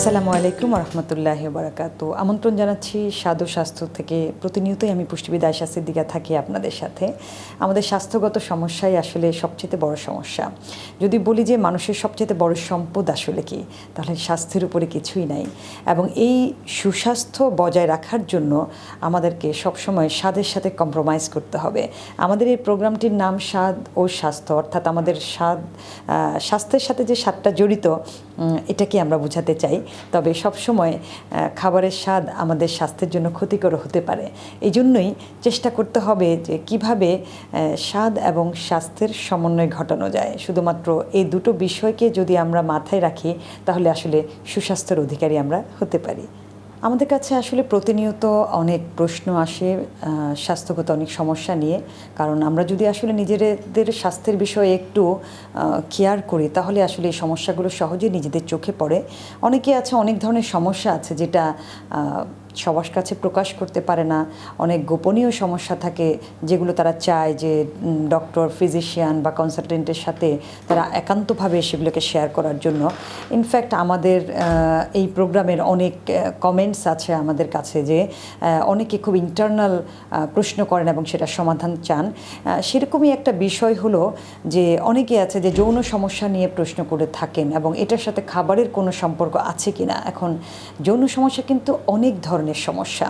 আসসালামু আলাইকুম রহমতুল্লাহ বারাকাতু আমন্ত্রণ জানাচ্ছি ও স্বাস্থ্য থেকে। প্রতিনিয়তই আমি পুষ্টিবিদ আয়সা সিদ্দিকা থাকি আপনাদের সাথে। আমাদের স্বাস্থ্যগত সমস্যাই আসলে সবচেয়ে বড় সমস্যা। যদি বলি যে মানুষের সবচেয়ে বড় সম্পদ আসলে কি, তাহলে স্বাস্থ্যের উপরে কিছুই নাই। এবং এই সুস্বাস্থ্য বজায় রাখার জন্য আমাদেরকে সবসময় স্বাদের সাথে কম্প্রোমাইজ করতে হবে। আমাদের এই প্রোগ্রামটির নাম স্বাদ ও স্বাস্থ্য, অর্থাৎ আমাদের স্বাদ স্বাস্থ্যের সাথে যে স্বাদটা জড়িত এটাকে আমরা বোঝাতে চাই। তবে সবসময় খাবারের স্বাদ আমাদের স্বাস্থ্যের জন্য ক্ষতিকর হতে পারে। এই জন্যই চেষ্টা করতে হবে যে কীভাবে স্বাদ এবং স্বাস্থ্যের সমন্বয় ঘটানো যায়। শুধুমাত্র এই দুটো বিষয়কে যদি আমরা মাথায় রাখি, তাহলে আসলে সুস্বাস্থ্যের অধিকারী আমরা হতে পারি। আমাদের কাছে আসলে প্রতিনিয়ত অনেক প্রশ্ন আসে স্বাস্থ্যগত অনেক সমস্যা নিয়ে। কারণ আমরা যদি আসলে নিজেদের স্বাস্থ্যের বিষয়ে একটু কেয়ার করি, তাহলে আসলে এই সমস্যাগুলো সহজে নিজেদের চোখে পড়ে। অনেকে আছে, অনেক ধরনের সমস্যা আছে যেটা সবার কাছে প্রকাশ করতে পারে না। অনেক গোপনীয় সমস্যা থাকে যেগুলো তারা চায় যে ডক্টর ফিজিশিয়ান বা কনসালটেন্টের সাথে তারা একান্তভাবে সেগুলোকে শেয়ার করার জন্য। ইনফ্যাক্ট আমাদের এই প্রোগ্রামের অনেক কমেন্টস আছে আমাদের কাছে যে অনেকে খুব ইন্টারনাল প্রশ্ন করেন এবং সেটা সমাধান চান। সেরকমই একটা বিষয় হলো যে, অনেকে আছে যে, যৌন সমস্যা নিয়ে প্রশ্ন করে থাকেন এবং এটার সাথে খাবারের কোনো সম্পর্ক আছে কিনা। এখন যৌন সমস্যা কিন্তু অনেক ধরনের সমস্যা।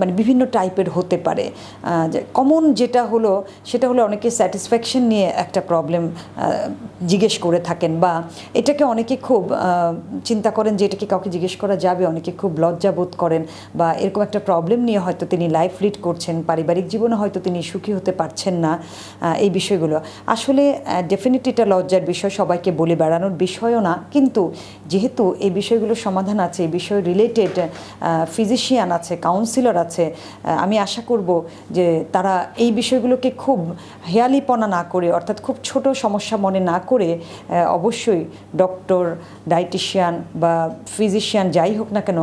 মানে বিভিন্ন টাইপের হতে পারে। কমন যেটা হলো, সেটা হলো অনেকে স্যাটিসফ্যাকশন নিয়ে একটা প্রবলেম জিজ্ঞেস করে থাকেন বা এটাকে অনেকে খুব চিন্তা করেন যে এটাকে কাউকে জিজ্ঞেস করা যাবে, অনেকে খুব লজ্জা বোধ করেন বা এরকম একটা প্রবলেম নিয়ে হয়তো তিনি লাইফ লিড করছেন, পারিবারিক জীবনে হয়তো তিনি সুখী হতে পারছেন না এই বিষয়গুলো। আসলে ডেফিনেটলি এটা লজ্জার বিষয়, সবাইকে বলে বেড়ানোর বিষয়ও না। কিন্তু যেহেতু এই বিষয়গুলোর সমাধান আছে, এই বিষয় রিলেটেড ফিজিশিয়ান আছে কাউন্সিলর আছে আমি আশা করব যে তারা এই বিষয়গুলোকে খুব হেয়ালিপনা না করে, অর্থাৎ খুব ছোট সমস্যা মনে না করে অবশ্যই ডক্টর ডায়েটিশিয়ান বা ফিজিশিয়ান যাই হোক না কেন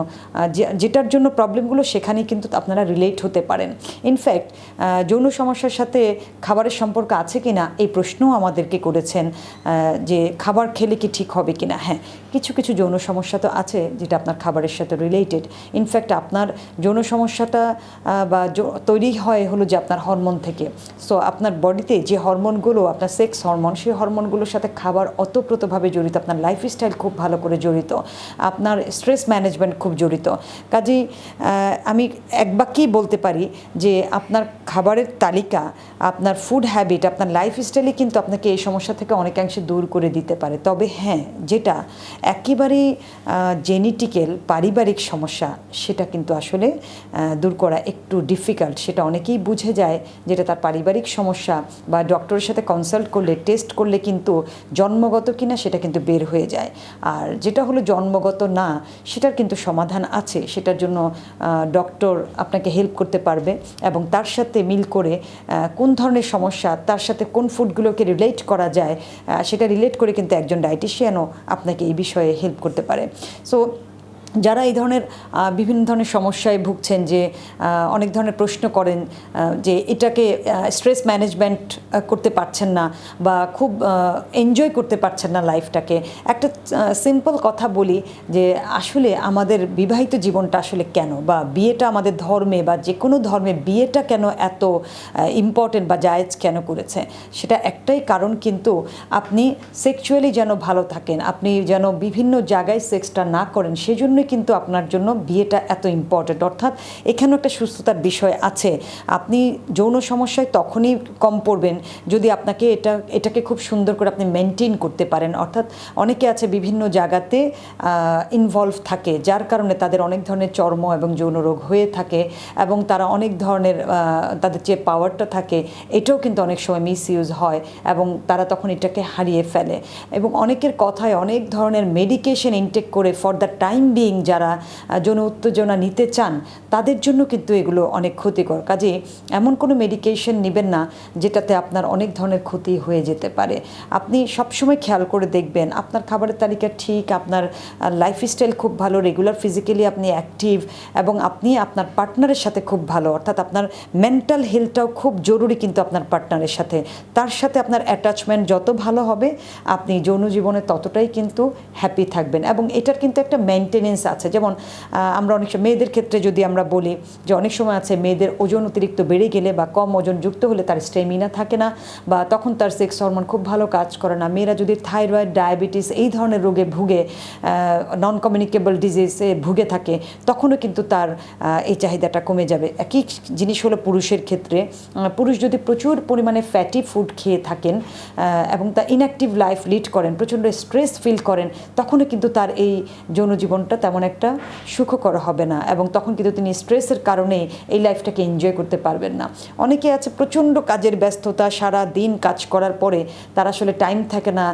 যেটার জন্য প্রবলেমগুলো সেখানেই কিন্তু আপনারা রিলেট হতে পারেন। ইনফ্যাক্ট যৌন সমস্যার সাথে খাবারের সম্পর্ক আছে কি না এই প্রশ্নও আমাদেরকে করেছেন যে খাবার খেলে কি ঠিক হবে কি না হ্যাঁ কিছু কিছু যৌন সমস্যা তো আছে যেটা আপনার খাবারের সাথে রিলেটেড ইনফ্যাক্ট আপনার যৌন সমস্যাটা বা তৈরি হয় হলো যে আপনার হরমোন থেকে। সো আপনার বডিতে যে হরমোনগুলো, আপনার সেক্স হরমোন, সেই হরমোনগুলোর সাথে খাবার অতপ্রতভাবে জড়িত, আপনার লাইফস্টাইল খুব ভালো করে জড়িত, আপনার স্ট্রেস ম্যানেজমেন্ট খুব জড়িত। কাজেই আমি এক বাক্যেই বলতে পারি যে আপনার খাবারের তালিকা, আপনার ফুড হ্যাবিট আপনার লাইফস্টাইলই কিন্তু আপনাকে এই সমস্যা থেকে অনেকাংশে দূর করে দিতে পারে। তবে হ্যাঁ যেটা একেবারেই জেনেটিক্যাল পারিবারিক সমস্যা সেটা কিন্তু আসলে দূর করা একটু ডিফিকাল্ট সেটা অনেকেই বুঝে যায় যেটা তার পারিবারিক সমস্যা বা ডক্টরের সাথে কনসাল্ট করলে টেস্ট করলে কিন্তু জন্মগত কিনা সেটা কিন্তু বের হয়ে যায়। আর যেটা হলো জন্মগত না, সেটার কিন্তু সমাধান আছে। সেটার জন্য ডক্টর আপনাকে হেল্প করতে পারবে এবং তার সাথে মিল করে কোন ধরনের সমস্যা, তার সাথে কোন ফুডগুলোকে রিলেট করা যায় সেটা রিলেট করে কিন্তু একজন ডায়েটিশিয়ানও আপনাকে এই বিষয়ে হেল্প করতে পারে। সো যারা এই ধরনের বিভিন্ন ধরনের সমস্যায় ভুগছেন যে অনেক ধরনের প্রশ্ন করেন যে এটাকে স্ট্রেস ম্যানেজমেন্ট করতে পারছেন না বা খুব এনজয় করতে পারছেন না লাইফটাকে একটা সিম্পল কথা বলি যে, আসলে আমাদের বিবাহিত জীবনটা আসলে কেন? বা বিয়েটা আমাদের ধর্মে বা যে কোনো ধর্মে বিয়েটা কেন এত ইম্পর্টেন্ট বা জায়েজ কেন করেছে? সেটা একটাই কারণ কিন্তু আপনি সেক্সুয়ালি যেন ভালো থাকেন, আপনি যেন বিভিন্ন জায়গায় সেক্সটা না করেন সেজন্যই কিন্তু আপনার জন্য বিয়েটা এত ইম্পর্টেন্ট অর্থাৎ এখানেও একটা সুস্থতার বিষয় আছে। আপনি যৌন সমস্যায় তখনই কম পড়বেন যদি আপনাকে এটা, এটাকে খুব সুন্দর করে আপনি মেনটেন করতে পারেন। অর্থাৎ অনেকে আছে বিভিন্ন জায়গাতে ইনভলভ থাকে, যার কারণে তাদের অনেক ধরনের চর্ম এবং যৌন রোগ হয়ে থাকে এবং তারা অনেক ধরনের তাদের যে পাওয়ারটা থাকে, এটাও কিন্তু অনেক সময় মিস ইউজ হয় এবং তারা তখন এটাকে হারিয়ে ফেলে। এবং অনেকের কথায় অনেক ধরনের মেডিকেশন ইনটেক করে for the time being being যারা যৌন উত্তেজনা নিতে চান, তাদের জন্য কিন্তু এগুলো অনেক ক্ষতিকর। কাজে এমন কোনো মেডিকেশন নেবেন না, যেটাতে আপনার অনেক ধরনের ক্ষতি হয়ে যেতে পারে। আপনি সবসময় খেয়াল করে দেখবেন, আপনার খাবারের তালিকা ঠিক, আপনার লাইফস্টাইল খুব ভালো রেগুলার ফিজিক্যালি আপনি অ্যাক্টিভ এবং আপনি আপনার পার্টনারের সাথে খুব ভালো। অর্থাৎ আপনার মেন্টাল হেলথটাও খুব জরুরি কিন্তু আপনার পার্টনারের সাথে। তার সাথে আপনার অ্যাটাচমেন্ট যত ভালো হবে, আপনি যৌন জীবনে ততটাই কিন্তু হ্যাপি থাকবেন। এবং এটার কিন্তু একটা মেনটেনেন্স আছে। যেমন আমরা অনেক সময় মেয়েদের ক্ষেত্রে যদি আমরা বলি যে অনেক সময় আছে মেয়েদের ওজন অতিরিক্ত বেড়ে গেলে বা কম ওজন যুক্ত হলে তার স্টেমিনা থাকে না বা তখন তার সেক্স হরমোন খুব ভালো কাজ করে না। মেয়েরা যদি থাইরয়েড ডায়াবেটিস এই ধরনের রোগে ভুগে নন কমিউনিকেবল ডিজিজে ভুগে থাকে, তখনও কিন্তু তার এই চাহিদাটা কমে যাবে। একই জিনিস হলো পুরুষের ক্ষেত্রে। পুরুষ যদি প্রচুর পরিমাণে ফ্যাটি ফুড খেয়ে থাকেন এবং তা ইনঅ্যাক্টিভ লাইফ লিড করেন, প্রচণ্ড স্ট্রেস ফিল করেন, তখনও কিন্তু তার এই যৌন জীবনটা তেমন একটা সুখকর হবে না এবং তখন কিন্তু তিনি স্ট্রেসের কারণে এই লাইফটাকে এনজয় করতে পারবেন না। অনেকে আছে প্রচণ্ড কাজের ব্যস্ততা সারা দিন কাজ করার পরে তার আসলে টাইম থাকে না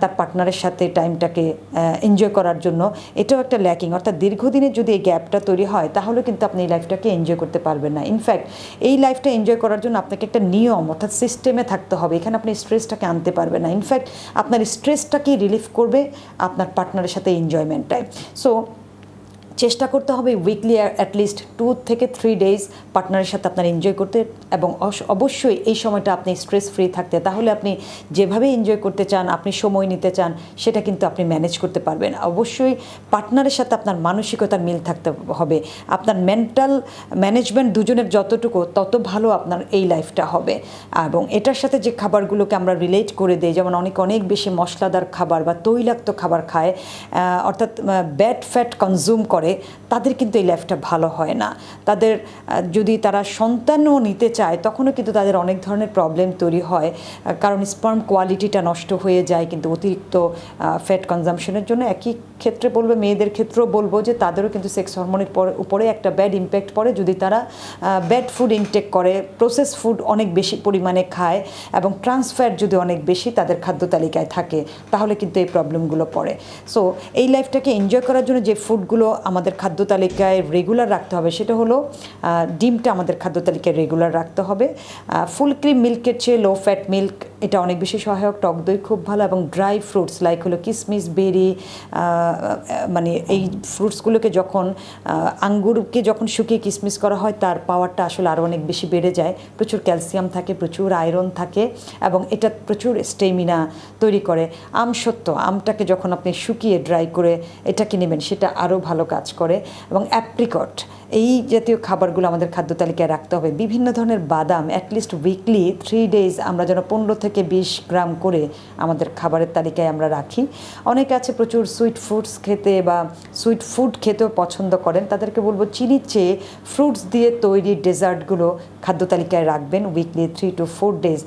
তার পার্টনারের সাথে টাইমটাকে এনজয় করার জন্য। এটাও একটা ল্যাকিং অর্থাৎ দীর্ঘদিনের যদি এই গ্যাপটা তৈরি হয়, তাহলে কিন্তু আপনি এই লাইফটাকে এনজয় করতে পারবেন না। ইনফ্যাক্ট এই লাইফটা এনজয় করার জন্য আপনাকে একটা নিয়ম, অর্থাৎ সিস্টেমে থাকতে হবে। এখানে আপনি স্ট্রেসটাকে আনতে পারবেন না। ইনফ্যাক্ট আপনার স্ট্রেসটাকেই রিলিফ করবে আপনার পার্টনারের সাথে এনজয়মেন্টটায় সো চেষ্টা করতে হবে উইকলি অ্যাটলিস্ট টু থেকে থ্রি ডেজ পার্টনারের সাথে আপনার এনজয় করতে এবং অবশ্যই এই সময়টা আপনি স্ট্রেস ফ্রি থাকতে। তাহলে আপনি যেভাবে এনজয় করতে চান, আপনি সময় নিতে চান, সেটা কিন্তু আপনি ম্যানেজ করতে পারবেন। অবশ্যই পার্টনারের সাথে আপনার মানসিকতার মিল থাকতে হবে। আপনার মেন্টাল ম্যানেজমেন্ট দুজনের যতটুকু, তত ভালো আপনার এই লাইফটা হবে। এবং এটার সাথে যে খাবারগুলোকে আমরা রিলেট করে দিই, যেমন অনেক অনেক বেশি মশলাদার খাবার বা তৈলাক্ত খাবার খায় অর্থাৎ ব্যাড ফ্যাট কনজিউম করে। তাদের কিন্তু এই লাইফটা ভালো হয় না। তাদের যদি তারা সন্তানও নিতে চায়, তখনও কিন্তু তাদের অনেক ধরনের প্রবলেম তৈরি হয়। কারণ স্পার্ম কোয়ালিটিটা নষ্ট হয়ে যায়, কিন্তু অতিরিক্ত ফ্যাট কনজামশনের জন্য একই ক্ষেত্রে বলবে, মেয়েদের ক্ষেত্রেও বলব যে তাদেরও কিন্তু সেক্স হরমোনের উপরে একটা ব্যাড ইম্প্যাক্ট পড়ে। যদি তারা ব্যাড ফুড ইনটেক করে প্রসেস ফুড অনেক বেশি পরিমাণে খায় এবং ট্রান্সফ্যাট যদি অনেক বেশি তাদের খাদ্য তালিকায় থাকে, তাহলে কিন্তু এই প্রবলেমগুলো পড়ে। সো এই লাইফটাকে এনজয় করার জন্য যে ফুডগুলো আমাদের খাদ্য তালিকায় রেগুলার রাখতে হবে। সেটা হলো ডিমটা আমাদের খাদ্য তালিকায় রেগুলার রাখতে হবে। ফুল ক্রিম মিল্কের চেয়ে লো ফ্যাট মিল্ক এটা অনেক বেশি সহায়ক, টক দই খুব ভালো এবং ড্রাই ফ্রুটস লাইক হলো কিসমিস, বেরি মানে এই ফ্রুটসগুলোকে যখন আঙ্গুরকে যখন শুকিয়ে কিসমিস করা হয়, তার পাওয়ারটা আসলে আরও অনেক বেশি বেড়ে যায়। প্রচুর ক্যালসিয়াম থাকে, প্রচুর আয়রন থাকে এবং এটা প্রচুর স্টেমিনা তৈরি করে। আম সত্য, আমটাকে যখন আপনি শুকিয়ে ড্রাই করে এটাকে নেবেন, সেটা আরও ভালো কাজ করে এবং অ্যাপ্রিকট এই জাতীয় খাবারগুলো আমাদের খাদ্য তালিকায় রাখতে হবে। বিভিন্ন ধরনের বাদাম অ্যাটলিস্ট উইকলি থ্রি ডেজ আমরা যেন পনেরো থেকে বিশ গ্রাম করে আমাদের খাবারের তালিকায় আমরা রাখি। অনেকে আছে প্রচুর সুইট ফ্রুটস খেতে বা সুইট ফুড খেতেও পছন্দ করেন। তাদেরকে বলব চিনির চেয়ে ফ্রুটস দিয়ে তৈরি ডেজার্টগুলো খাদ্য তালিকায় রাখবেন weekly three two four days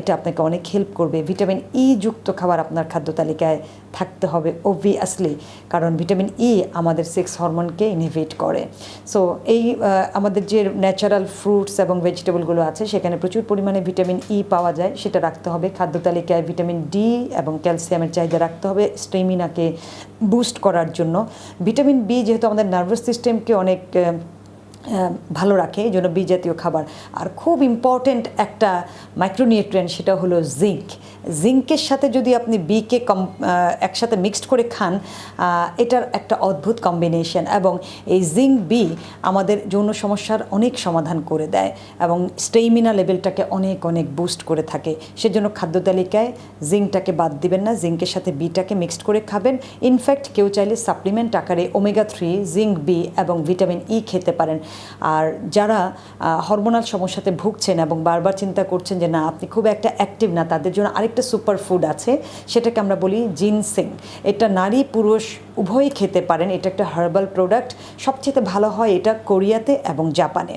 এটা আপনাকে অনেক হেল্প করবে। ভিটামিন ই যুক্ত খাবার আপনার খাদ্য তালিকায় থাকতে হবে অবভিয়াসলি কারণ ভিটামিন ই আমাদের সেক্স হরমোনকে ইনহিবিট করে। সো এই আমাদের যে ন্যাচারাল ফ্রুটস এবং ভেজিটেবলগুলো আছে, সেখানে প্রচুর পরিমাণে ভিটামিন ই পাওয়া যায়, সেটা রাখতে হবে। খাদ্য তালিকায় ভিটামিন ডি এবং ক্যালসিয়ামের চাহিদা রাখতে হবে স্টেমিনাকে বুস্ট করার জন্য। ভিটামিন বি যেহেতু আমাদের নার্ভাস সিস্টেমকে অনেক ভালো রাখে, এই জন্য জাতীয় খাবার। আর খুব ইম্পর্টেন্ট একটা মাইক্রোনিউট্রিয়েন্ট সেটা হলো জিঙ্ক জিঙ্কের সাথে যদি আপনি বিকে কম একসাথে মিক্সড করে খান এটার একটা অদ্ভুত কম্বিনেশন এবং এই জিঙ্ক বি আমাদের যৌন সমস্যার অনেক সমাধান করে দেয় এবং স্টেমিনা লেভেলটাকে অনেক অনেক বুস্ট করে থাকে। সেজন্য খাদ্য তালিকায় জিঙ্কটাকে বাদ দিবেন না জিঙ্কের সাথে বিটাকে মিক্সড করে খাবেন। ইনফ্যাক্ট কেউ চাইলে সাপ্লিমেন্ট আকারে ওমেগা থ্রি জিঙ্ক বি এবং ভিটামিন ই খেতে পারেন। আর যারা হরমোনাল সমস্যাতে ভুগছেন এবং বারবার চিন্তা করছেন যে না, আপনি খুব একটা অ্যাক্টিভ না, তাদের জন্য আরেকটা সুপার ফুড আছে, সেটাকে আমরা বলি জিনসিং এটা নারী পুরুষ উভয়ই খেতে পারেন। এটা একটা হার্বাল প্রোডাক্ট সবচেয়ে ভালো হয় এটা কোরিয়াতে এবং জাপানে।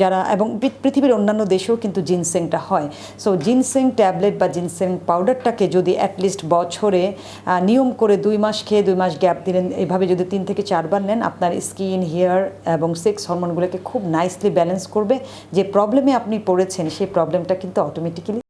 যারা এবং পৃথিবীর অন্যান্য দেশেও কিন্তু জিনসেংটা হয়। সো জিনসেং ট্যাবলেট বা জিনসেং পাউডারটাকে যদি অ্যাটলিস্ট বছরে নিয়ম করে দুই মাস খেয়ে দুই মাস গ্যাপ দিলেন, এভাবে যদি তিন থেকে চারবার নেন, আপনার স্কিন হেয়ার এবং সেক্স হরমোনগুলোকে খুব নাইসলি ব্যালেন্স করবে। যে প্রবলেমে আপনি পড়েছেন, সেই প্রবলেমটা কিন্তু অটোমেটিক্যালি